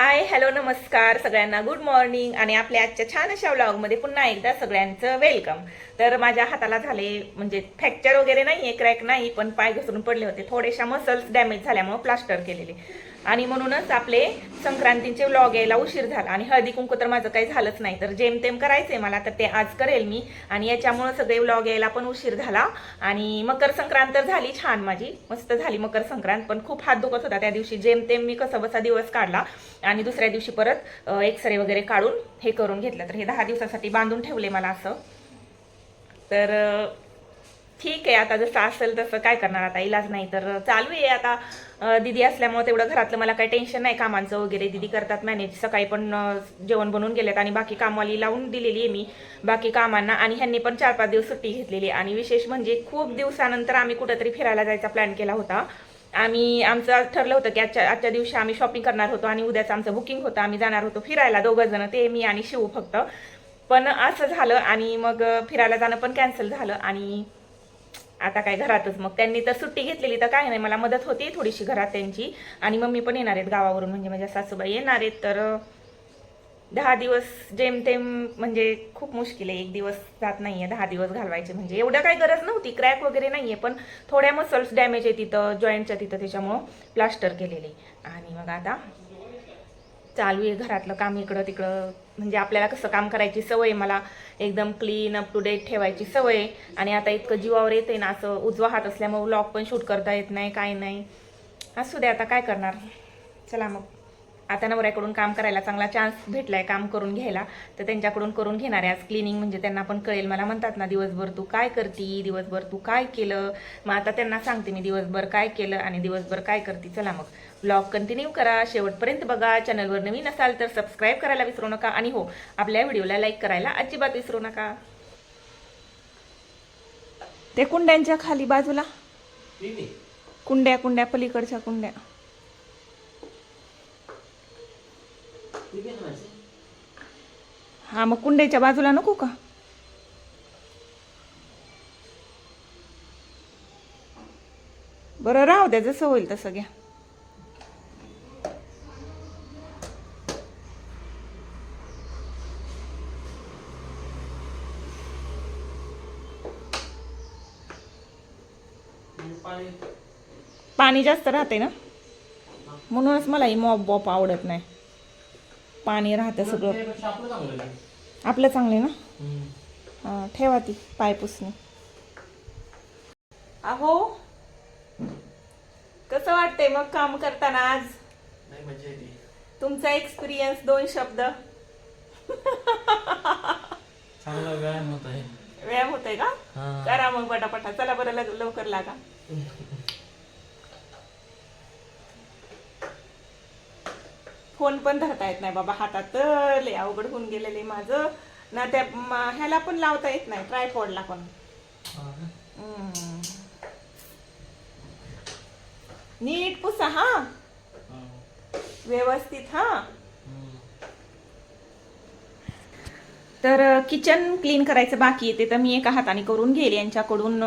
Hi hello नमस्कार सगळ्यांना. Good morning आणि आपल्या आजच्या छान अशा व्लॉगमध्ये पुन्हा एकदा सगळ्यांचं वेलकम तर माझ्या हाताला झाले म्हणजे फ्रॅक्चर वगैरे नाही आहे क्रॅक नाही पण पाय घसरून पडले होते. थोडेशा मसल्स डॅमेज झाल्यामुळे प्लास्टर केलेले. आणि म्हणूनच आपले संक्रांतीचे व्लॉग यायला उशीर झाला. आणि हळदी कुंकू तर माझं काही झालंच नाही. तर जेमतेम करायचंय मला तर ते आज करेल मी. आणि याच्यामुळं सगळे व्लॉग यायला पण उशीर झाला. आणि मकर संक्रांत तर झाली छान माझी. मस्त झाली मकर संक्रांत. पण खूप हात दुखत होता त्या दिवशी. जेमतेम मी कसं बसा दिवस काढला. आणि दुसऱ्या दिवशी परत एक्सरे वगैरे काढून हे करून घेतलं. तर हे दहा दिवसासाठी बांधून ठेवले मला असं. तर ठीक आहे आता जसं असेल तसं काय करणार आता? इलाज नाही तर चालू आहे आता. दिदी दीदी असल्यामुळे तेवढं घरातलं मला काही टेन्शन नाही कामांचं वगैरे. दीदी करतात मॅनेज सकाळी पण जेवण बनवून गेलेत आणि बाकी कामवाली लावून दिलेली आहे मी. बाकी कामांना आणि ह्यांनी पण चार पाच दिवस सुट्टी घेतलेली आणि विशेष म्हणजे खूप दिवसानंतर आम्ही कुठंतरी फिरायला जायचा प्लॅन केला होता. आम्ही आमचं ठरलं होतं की आजच्या आजच्या दिवशी आम्ही शॉपिंग करणार होतो आणि उद्याचं आमचं बुकिंग होतं. आम्ही जाणार होतो फिरायला. दोघं जण ते मी आणि शिव फक्त. पण असं झालं आणि मग फिरायला जाणं पण कॅन्सल झालं आणि आता काय घरातच. मग त्यांनी तर सुट्टी घेतलेली तर काय नाही मला मदत होती थोडीशी घरात त्यांची. आणि मम्मी पण येणार आहेत गावावरून म्हणजे माझ्या सासूबाई येणार आहेत. तर दहा दिवस जेमतेम म्हणजे खूप मुश्किल आहे. एक दिवस जात नाहीये दहा दिवस घालवायचे. म्हणजे एवढं काही गरज नव्हती क्रॅक वगैरे नाहीये पण थोड्या मसल्स डॅमेज आहे तिथं जॉईंटच्या तिथं त्याच्यामुळं प्लास्टर केलेले. आणि मग आता चालू आहे घरातलं काम इकडं तिकडं. म्हणजे आपल्याला कसं काम करायची सवय मला एकदम क्लीन अप टू डेट ठेवायची सवय आहे. आणि आता इतकं जीवावर येते ना असं उजवा हात असल्यामुळे व्लॉग पण शूट करता येत नाही काय नाही. असू दे आता काय करणार? चला मग. आता नवऱ्याकडून काम करायला चांगला चान्स भेटलाय काम करून घ्यायला. तर त्यांच्याकडून करून घेणार आहे आज क्लिनिंग म्हणजे त्यांना पण कळेल. मला म्हणतात ना दिवसभर तू काय करती? दिवसभर तू काय केलं? मग आता त्यांना सांगते मी दिवसभर काय केलं आणि दिवसभर काय करते? चला मग. ब्लॉग कंटिन्यू करा. शेवटपर्यंत बघा. चॅनलवर नवीन असाल तर सबस्क्राईब करायला विसरू नका. आणि हो आपल्या व्हिडिओला लाईक करायला अजिबात विसरू नका. ते कुंड्यांच्या खाली बाजूला? कुंड्या कुंड्या पलीकडच्या कुंड्या. हा मग कुंड्याच्या बाजूला नको का? बरं राहू द्या जसं होईल तसं घ्या. पाणी जास्त राहते ना? म्हणूनच मला ही मॉप बॉप आवडत नाही. पाणी राहतं सगळं. आपलं चांगले ना? हा, ठेवा ती पाय पुसणे. अहो कसं वाटतंय मग काम करताना आज? तुमचा एक्सपिरियन्स दोन शब्द. चांगला व्यायाम होत आहे. व्यायाम होतोय का? हा. करा मग पटापटा चला बरं लवकर लागा. फोन पण धरता येत नाही. बाबा हातात तर लय अवघड होऊन गेलेले माझं. ना त्या ह्याला पण लावता येत नाही ट्रायपॉडला पण. नीट पुसा हा. व्यवस्थित हा. तर किचन क्लीन करायचं बाकी येते तर मी एका हाताने करून गेले यांच्याकडून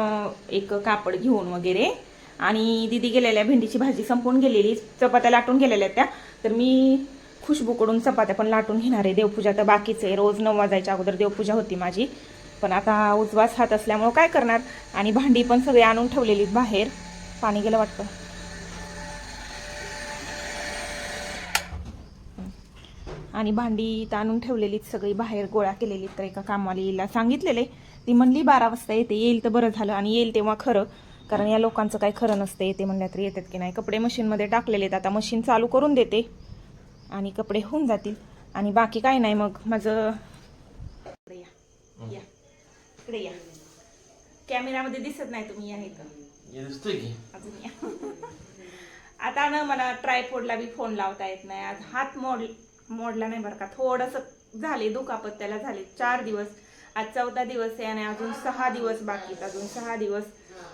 एक कापड घेऊन वगैरे. आणि दिदी गेलेल्या भेंडीची भाजी संपून गेलेली चपात्या लाटून गेलेल्या त्या. तर मी खुशबूकडून चपात्या पण लाटून घेणार आहे. देवपूजा तर बाकीच आहे. रोज नऊ वाजायच्या अगोदर देवपूजा होती माझी. पण आता उजवाच हात असल्यामुळं काय करणार? आणि भांडी पण सगळी आणून ठेवलेली बाहेर. पाणी गेलं वाटतं. आणि भांडी तर आणून ठेवलेलीत सगळी बाहेर गोळा केलेली तर एका कामवालीला सांगितलेले ती म्हणली बारा वाजता येते. येईल तर बरं झालं. आणि येईल तेव्हा खरं कारण या लोकांचं काही खरं नसतं येते म्हणल्या तरी येतात की नाही. कपडे मशीनमध्ये टाकलेले आहेत. आता मशीन चालू करून देते आणि कपडे होऊन जातील. आणि बाकी काय नाही मग. माझं इकडे या. या. इकडे या. कॅमेरामध्ये दिसत नाही तुम्ही या इथं. आता ना मला ट्रायपोडला बी फोन लावता येत नाही. आज हात मोड मोडला नाही बरं का. थोडंसं झाले दुखापत त्याला झाले चार दिवस. आज चौथा दिवस आहे आणि अजून सहा दिवस बाकी अजून सहा दिवस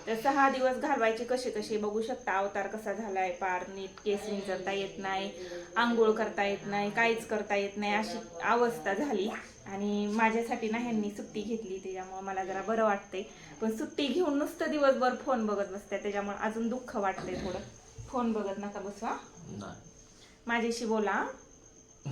तर सहा दिवस घालवायचे कसे कसे बघू शकता. अवतार कसा झालाय पार नीट केस विंचरता येत नाही आंघोळ करता येत नाही काहीच करता येत नाही अशी अवस्था झाली. आणि माझ्यासाठी ना ह्यांनी सुट्टी घेतली त्याच्यामुळे मला जरा बरं वाटतंय. पण सुट्टी घेऊन नुसतं दिवसभर फोन बघत बसते त्याच्यामुळे अजून दुःख वाटतंय थोडं. फोन बघत नका बसवा माझ्याशी बोला.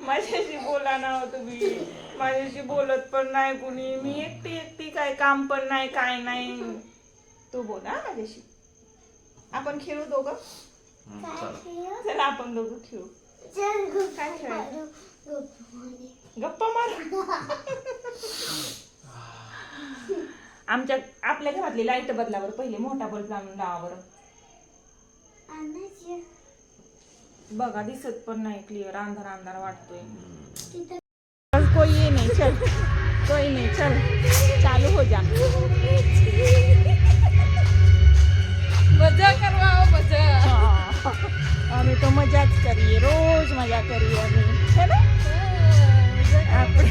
माझ्याशी बोला ना हो तुम्ही. माझ्याशी बोलत पण नाही कुणी. मी एकटी एकटी काय काम पण नाही काय नाही. तू बोला हा माझ्याशी. आपण खेळू दोघं? चला आपण दोघं खेळू. काय खेळायचं? गप्पा मार. आमच्या आपल्या घरातली लाइट बदलावर पहिले मोठा बल्ब लावून लावा बरं. बघा दिसत पण नाही क्लिअर अंधार अंधार वाटतोय नहीं चल कोई नहीं चल चालू हो जा मजा करवाओ मजा हाँ, अभी तो मजाक करिए रोज मजा करिए अभी है ना આપણે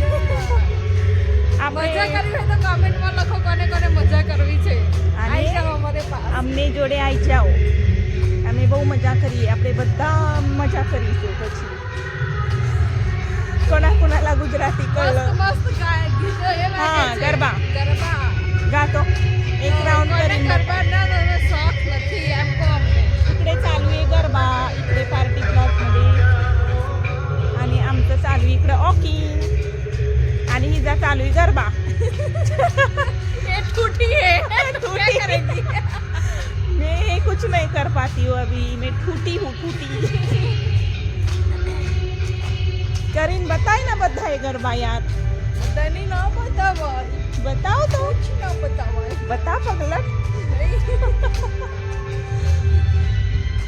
મજા આપણે કરવી હોય તો કમેન્ટમાં લખો કોને કોને મજા કરવી છે અને- આઈ જાઓ અમારે પાસ અમને જોડે આવી જાઓ અમે બહુ મજા કરીએ આપણે બધા મજા કરીશું પછી कोणा कोणाला गुजराती कळलं. मस्त गाय हा गरबा. गरबा. गातो एक राऊंड करीन. गरबा इकडे चालू आहे गरबा. इकडे पार्टी प्लॉटमध्ये. आणि आमचं चालू इकडे ऑकी आणि हिजा चालू आहे गरबा. ये टूटी मैं कुछ नहीं कर पाती हूँ अभी मैं टूटी हूँ टूटी બધાય ગરબા યાર બધાની ન બતાવાય. બતાવો તો. ન બતાવાય. બતા પગલટ